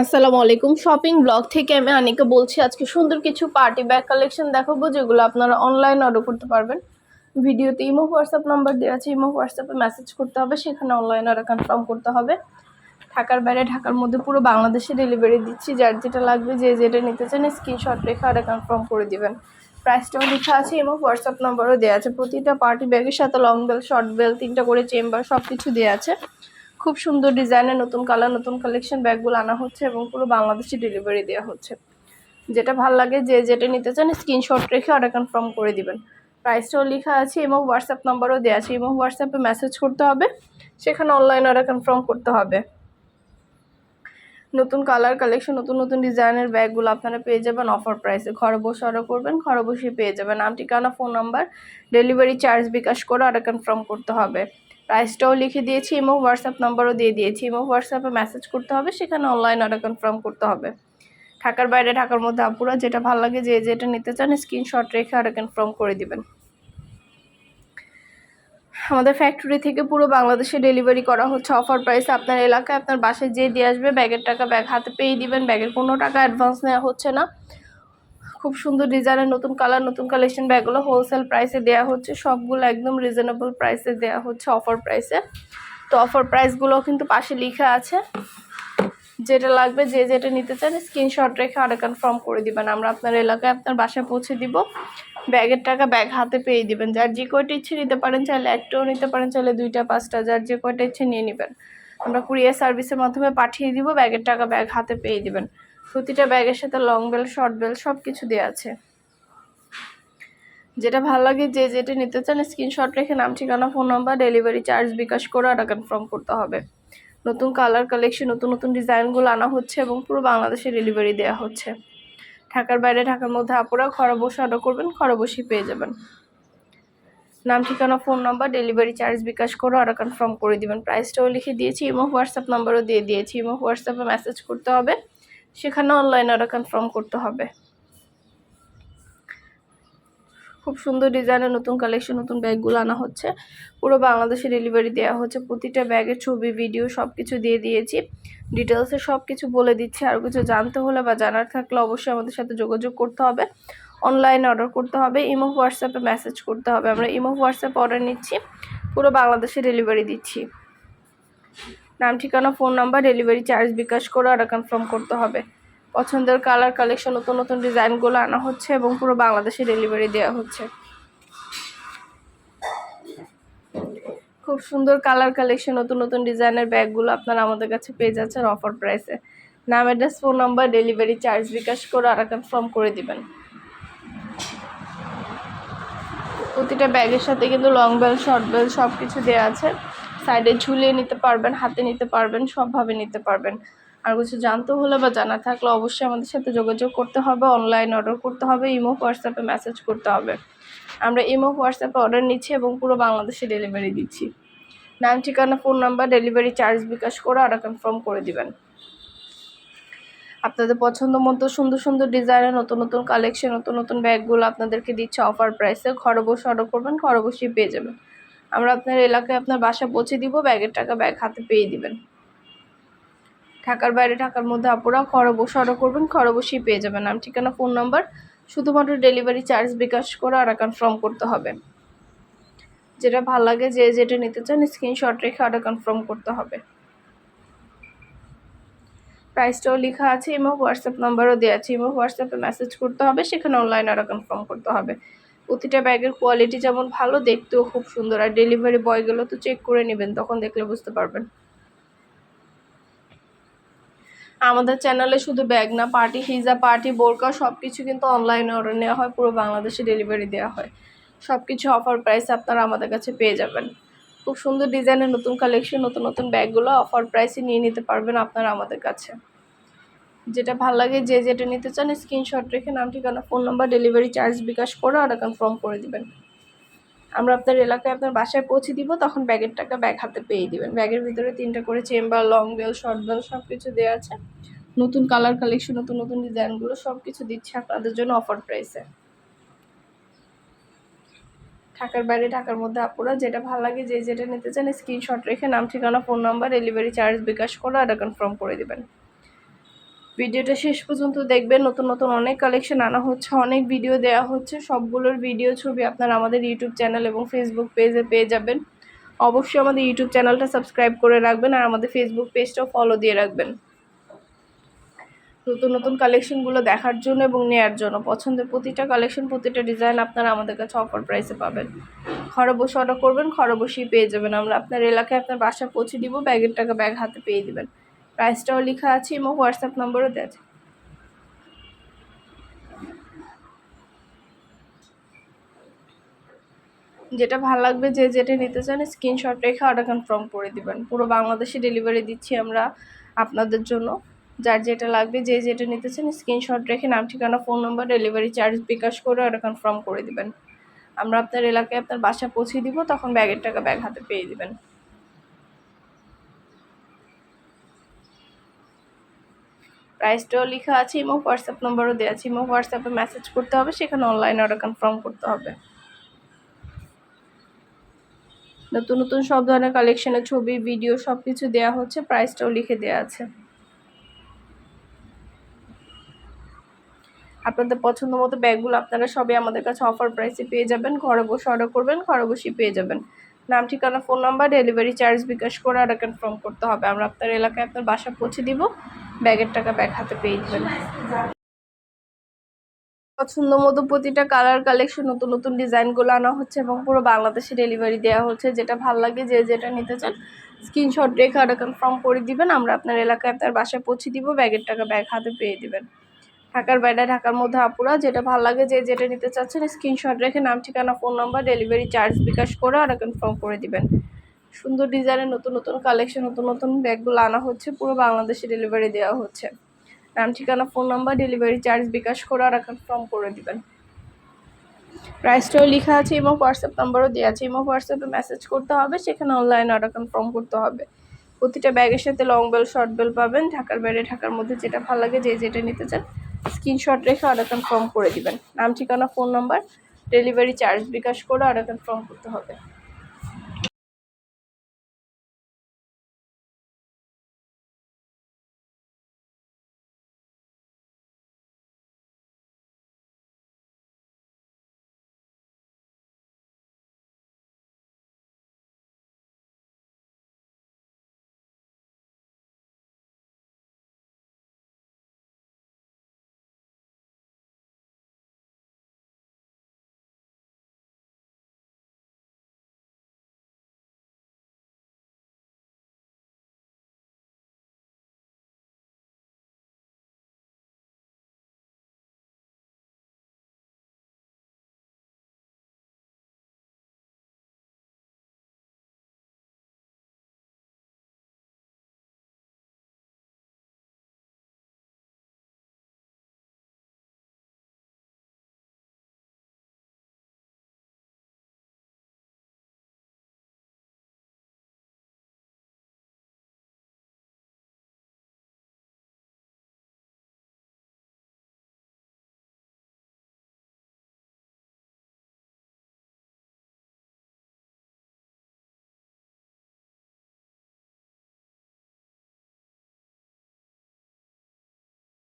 আসসালামু আলাইকুম। Shopping blog থেকে আমি আনিকা বলছি, আজকে সুন্দর কিছু পার্টি ব্যাগ কালেকশন দেখাবো, যেগুলো আপনারা অনলাইন অর্ডার করতে পারবেন। ভিডিওতে ইমো হোয়াটসঅ্যাপ নাম্বার দেওয়া আছে, ইমো হোয়াটসঅ্যাপে মেসেজ করতে হবে, সেখানে অনলাইন অর্ডার কনফার্ম করতে হবে। ঢাকার বাইরে, ঢাকার মধ্যে পুরো বাংলাদেশে ডেলিভারি দিচ্ছি, যার যেটা লাগবে, যে যেটা নিতে চান স্ক্রিনশট রেখে অর্ডার কনফার্ম করে দিবেন। প্রাইসটাও লেখা আছে এবং হোয়াটসঅ্যাপ নাম্বারও দেওয়া আছে। প্রতিটা পার্টি ব্যাগের সাথে লং বেল শর্ট বেল তিনটা করে চেম্বার সব কিছু দেওয়া আছে। খুব সুন্দর ডিজাইনের নতুন কালার, নতুন কালেকশন ব্যাগগুলো আনা হচ্ছে এবং পুরো বাংলাদেশে ডেলিভারি দেওয়া হচ্ছে। যেটা ভালো লাগে, যে যেটা নিতে চান স্ক্রিনশট রেখে অর্ডার কনফার্ম করে দিবেন। প্রাইসটাও লেখা আছে, এবং হোয়াটসঅ্যাপ নাম্বারও দেওয়া আছে, এবং হোয়াটসঅ্যাপে মেসেজ করতে হবে, সেখানে অনলাইন অর্ডার কনফার্ম করতে হবে। নতুন কালার কালেকশন নতুন নতুন ডিজাইনের ব্যাগগুলো আপনারা পেয়ে যাবেন অফার প্রাইসে ঘরে বসে অর্ডার করবেন, ঘরে বসে পেয়ে যাবেন। নাম ঠিকানা phone number delivery charge bKash করে অর্ডার কনফার্ম করতে হবে। প্রাইসটাও লিখে দিয়েছি এবং হোয়াটসঅ্যাপ নাম্বারও দিয়ে দিয়েছি। এবং হোয়াটসঅ্যাপে মেসেজ করতে হবে, সেখানে অনলাইন অর্ডার কনফার্ম করতে হবে। ঢাকার বাইরে, ঢাকার মধ্যে আপুরা যেটা ভালো লাগে, যে যেটা নিতে চান স্ক্রিনশট রেখে অর্ডার কনফার্ম করে দিবেন। আমাদের ফ্যাক্টরি থেকে পুরো বাংলাদেশে ডেলিভারি করা হচ্ছে। অফার প্রাইসে আপনার এলাকায়, আপনার বাসায় যে দিয়ে আসবে ব্যাগের টাকা ব্যাগ হাতে পেয়ে দিবেন। ব্যাগের কোনো টাকা অ্যাডভান্স নেওয়া হচ্ছে না। খুব সুন্দর ডিজাইনের নতুন কালার, নতুন কালেকশন ব্যাগগুলো হোলসেল প্রাইসে দেওয়া হচ্ছে। সবগুলো একদম রিজনেবল প্রাইসে দেওয়া হচ্ছে অফার প্রাইসে তো অফার প্রাইসগুলোও কিন্তু পাশে লেখা আছে। যেটা লাগবে, যে যেটা নিতে চান স্ক্রিনশট রেখে অর্ডার কনফার্ম করে দিবেন। আমরা আপনার এলাকায় আপনার বাসায় পৌঁছে দিব। ব্যাগের টাকা ব্যাগ হাতে পেয়ে দিবেন। যার যে কয়টা ইচ্ছে নিতে পারেন, চাইলে একটাও নিতে পারেন, চাইলে দুইটা, পাঁচটা, যার যে কয়টা ইচ্ছে নিয়ে নেবেন। আমরা কুরিয়ার সার্ভিসের মাধ্যমে পাঠিয়ে দিব ব্যাগের টাকা ব্যাগ হাতে পেয়ে দিবেন। প্রতিটা ব্যাগের সাথে লং বেল শর্ট বেল সব কিছু দেওয়া আছে। যেটা ভালো লাগে যে যেটা নিতে চান স্ক্রিনশট রেখে নাম, ঠিকানা phone number delivery charge bKash করে অর্ডার কনফার্ম করতে হবে। নতুন কালার কালেকশন নতুন নতুন ডিজাইনগুলো আনা হচ্ছে এবং পুরো বাংলাদেশে ডেলিভারি দেওয়া হচ্ছে। ঢাকার বাইরে, ঢাকার মধ্যে আপুরা ঘরে বসে অর্ডার করবেন, ঘরে বসেই পেয়ে যাবেন। নাম, ঠিকানা phone number delivery charge bKash করে অর্ডার কনফার্ম করে দিবেন। প্রাইসটাও লিখে দিয়েছি ইমো হোয়াটসঅ্যাপ নাম্বারও দিয়ে দিয়েছি। ইমো হোয়াটসঅ্যাপে মেসেজ করতে হবে। সেখানে অনলাইন অর্ডার কনফার্ম করতে হবে। খুব সুন্দর ডিজাইনের নতুন কালেকশন নতুন ব্যাগগুলো আনা হচ্ছে। পুরো বাংলাদেশে ডেলিভারি দেওয়া হচ্ছে। প্রতিটা ব্যাগের ছবি ভিডিও সব কিছু দিয়ে দিয়েছি। ডিটেলসে সব কিছু বলে দিচ্ছি। আর কিছু জানতে হলে বা জানার থাকলে অবশ্যই আমাদের সাথে যোগাযোগ করতে হবে। অনলাইনে অর্ডার করতে হবে। ইমো, হোয়াটসঅ্যাপে মেসেজ করতে হবে। আমরা ইমো, হোয়াটসঅ্যাপে অর্ডার নিচ্ছি। পুরো বাংলাদেশে ডেলিভারি দিচ্ছি। নাম, ঠিকানা, phone number, delivery charge bKash করে অর্ডার কনফার্ম করতে হবে। পছন্দের কালার কালেকশন নতুন নতুন ডিজাইনগুলো আনা হচ্ছে এবং পুরো বাংলাদেশে ডেলিভারি দেওয়া হচ্ছে। খুব সুন্দর কালার কালেকশন নতুন নতুন ডিজাইনের ব্যাগগুলো আপনারা আমাদের কাছে পেয়ে যাচ্ছেন অফার প্রাইসে নাম address phone number delivery charge bKash করে আর কনফার্ম করে দিবেন। প্রতিটা ব্যাগের সাথে কিন্তু লং বেল শর্ট বেল সব কিছু দেওয়া আছে। সাইডে ঝুলিয়ে নিতে পারবেন, হাতে নিতে পারবেন, সবভাবে নিতে পারবেন। আর কিছু জানতে হলে বা জানা থাকলে অবশ্যই আমাদের সাথে যোগাযোগ করতে হবে অনলাইন অর্ডার করতে হবে ইমো হোয়াটসঅ্যাপে মেসেজ করতে হবে। আমরা ইমো হোয়াটসঅ্যাপে অর্ডার নিচ্ছি এবং পুরো বাংলাদেশে ডেলিভারি দিচ্ছি। নাম ঠিকানা phone number delivery charge bKash করে অর্ডার কনফার্ম করে দিবেন। আপনাদের পছন্দ মতো সুন্দর সুন্দর ডিজাইনের নতুন নতুন কালেকশন নতুন নতুন ব্যাগগুলো আপনাদেরকে দিচ্ছে অফার প্রাইসে ঘরে বসে অর্ডার করবেন, ঘরে বসেই পেয়ে যাবেন। আমরা আপনার এলাকায় আপনার বাসা পৌঁছে দিব, ব্যাগের টাকা ব্যাগ হাতে পেয়ে দিবেন। ঢাকার বাইরে, ঢাকার মধ্যে আপুরা ঘরে বসে অর্ডার করবেন ঘরে পেয়ে যাবেন। নাম, ঠিকানা, ফোন নাম্বার, শুধুমাত্র ডেলিভারি চার্জ বিকাশ করে অর্ডার কনফার্ম করতে হবে। যেটা ভালো লাগে, যে যেটা নিতে চান স্ক্রিনশট রেখে অর্ডার কনফার্ম করতে হবে। প্রাইসটাও লেখা আছে ইমো হোয়াটসঅ্যাপ নাম্বারও দেওয়া আছে ইমো হোয়াটসঅ্যাপে মেসেজ করতে হবে, সেখানে অনলাইন অর্ডার কনফার্ম করতে হবে। প্রতিটা ব্যাগের কোয়ালিটি যেমন ভালো, দেখতেও খুব সুন্দর। আর ডেলিভারি বয়গুলো তো চেক করে নেবেন, তখন দেখলে বুঝতে পারবেন। আমাদের চ্যানেলে শুধু ব্যাগ না পার্টি হিজা পার্টি বোরকা সব কিছু কিন্তু অনলাইনে অর্ডার নেওয়া হয়, পুরো বাংলাদেশে ডেলিভারি দেওয়া হয়। সব কিছু অফার প্রাইসে আপনারা আমাদের কাছে পেয়ে যাবেন। খুব সুন্দর ডিজাইনের নতুন কালেকশন নতুন নতুন ব্যাগগুলো অফার প্রাইসে নিয়ে নিতে পারবেন আপনারা আমাদের কাছে। যেটা ভালো লাগে, যে যেটা নিতে চান স্ক্রিনশট রেখে নাম, ঠিকানা phone number delivery charge bKash করে অর্ডার কনফার্ম করে দিবেন। আমরা আপনার এলাকায় আপনার বাসায় পৌঁছে দিব, তখন ব্যাগের টাকা ব্যাগ হাতে পেয়ে দিবেন। ব্যাগের ভিতরে তিনটা করে chamber long belt short belt সব কিছু দেওয়া আছে। নতুন কালার কালেকশন নতুন নতুন ডিজাইনগুলো সব কিছু দিচ্ছে আপনাদের জন্য অফার প্রাইসে ঢাকার বাইরে, ঢাকার মধ্যে আপুরা যেটা ভালো লাগে, যে যেটা নিতে চান স্ক্রিনশট রেখে নাম, ঠিকানা phone number delivery charge bKash করে অর্ডার কনফার্ম করে দেবেন। ভিডিওটা শেষ পর্যন্ত দেখবেন। নতুন নতুন অনেক কালেকশন আনা হচ্ছে, অনেক ভিডিও দেওয়া হচ্ছে। সবগুলোর ভিডিও ছবি আপনারা আমাদের ইউটিউব চ্যানেল এবং ফেসবুক পেজে পেয়ে যাবেন। অবশ্যই আমাদের ইউটিউব চ্যানেলটা সাবস্ক্রাইব করে রাখবেন আর আমাদের ফেসবুক পেজটাও ফলো দিয়ে রাখবেন। নতুন নতুন কালেকশনগুলো দেখার জন্য এবং নেয়ার জন্য পছন্দের প্রতিটা কালেকশন প্রতিটা ডিজাইন আপনারা আমাদের কাছে অফার প্রাইসে পাবেন। ঘরে বসে অর্ডার করবেন, ঘরে বসেই পেয়ে যাবেন। আমরা আপনার এলাকায় আপনার বাসা পৌঁছে দিব ব্যাগের টাকা ব্যাগ হাতে পেয়ে দিবেন। প্রাইসটাও লেখা আছে এবং হোয়াটসঅ্যাপ নম্বরও দেওয়া আছে। যেটা ভালো লাগবে যে যেটা নিতে চান স্ক্রিনশট রেখে অর্ডার কনফার্ম করে দিবেন। পুরো বাংলাদেশে ডেলিভারি দিচ্ছি আমরা আপনাদের জন্য। যার যেটা লাগবে, যে যেটা নিতে চান স্ক্রিনশট রেখে নাম, ঠিকানা phone number delivery charge bKash করে অর্ডার কনফার্ম করে দিবেন। আমরা আপনার এলাকায় আপনার বাসা পৌঁছে দিব, তখন ব্যাগের টাকা ব্যাগ হাতে পেয়ে দিবেন। প্রাইসটাও লেখা আছে, এবং হোয়াটসঅ্যাপ নম্বরও দেওয়া আছে, এবং হোয়াটসঅ্যাপে মেসেজ করতে হবে, সেখানে অনলাইনে অর্ডার কনফার্ম করতে হবে। নতুন নতুন সব ধরনের কালেকশনের ছবি ভিডিও সব কিছু দেওয়া হচ্ছে প্রাইসটাও লিখে দেওয়া আছে। আপনাদের পছন্দ মতো ব্যাগগুলো আপনারা সবই আমাদের কাছে অফার প্রাইসে পেয়ে যাবেন। ঘরে বসে অর্ডার করবেন, ঘরে বসেই পেয়ে যাবেন। নাম, ঠিকানা phone number delivery charge bKash করে অর্ডার কনফার্ম করতে হবে। আমরা আপনার এলাকায় আপনার বাসা পৌঁছে দিব। ব্যাগের টাকা ব্যাগ হাতে পেয়ে দেবেন পছন্দ মতো প্রতিটা কালার কালেকশন নতুন নতুন ডিজাইনগুলো আনা হচ্ছে এবং পুরো বাংলাদেশে ডেলিভারি দেওয়া হচ্ছে। যেটা ভালো লাগে যে যেটা নিতে চান স্ক্রিনশট রেখে অর্ডার কনফার্ম করে দিবেন, আমরা আপনার এলাকায় আপনার বাসায় পৌঁছে দিব, ব্যাগের টাকা ব্যাগ হাতে পেয়ে দিবেন। ঢাকার বাইরে, ঢাকার মধ্যে আপুরা, যেটা ভালো লাগে যে যেটা নিতে চাচ্ছেন স্ক্রিনশট রেখে নাম, ঠিকানা phone number delivery charge bKash করে অর্ডার কনফার্ম করে দিবেন। সুন্দর ডিজাইনের নতুন নতুন কালেকশন নতুন নতুন ব্যাগগুলো আনা হচ্ছে, পুরো বাংলাদেশে ডেলিভারি দেওয়া হচ্ছে। নাম ঠিকানা phone number delivery charge bKash করে অর্ডার কনফার্ম করে দিবেন। প্রাইসটাও লেখা আছে এবং হোয়াটসঅ্যাপ নাম্বারও দেওয়া আছে। এবং হোয়াটসঅ্যাপে মেসেজ করতে হবে, সেখানে অনলাইনে অর্ডার কনফার্ম করতে হবে। প্রতিটা ব্যাগের সাথে লং বেল শর্ট বেল পাবেন। ঢাকার বাইরে, ঢাকার মধ্যে যেটা ভালো লাগে, যে যেটা নিতে চান স্ক্রিনশট রেখে অর্ডার কনফার্ম করে দিবেন। নাম ঠিকানা phone number delivery charge bKash করে অর্ডার কনফার্ম করতে হবে।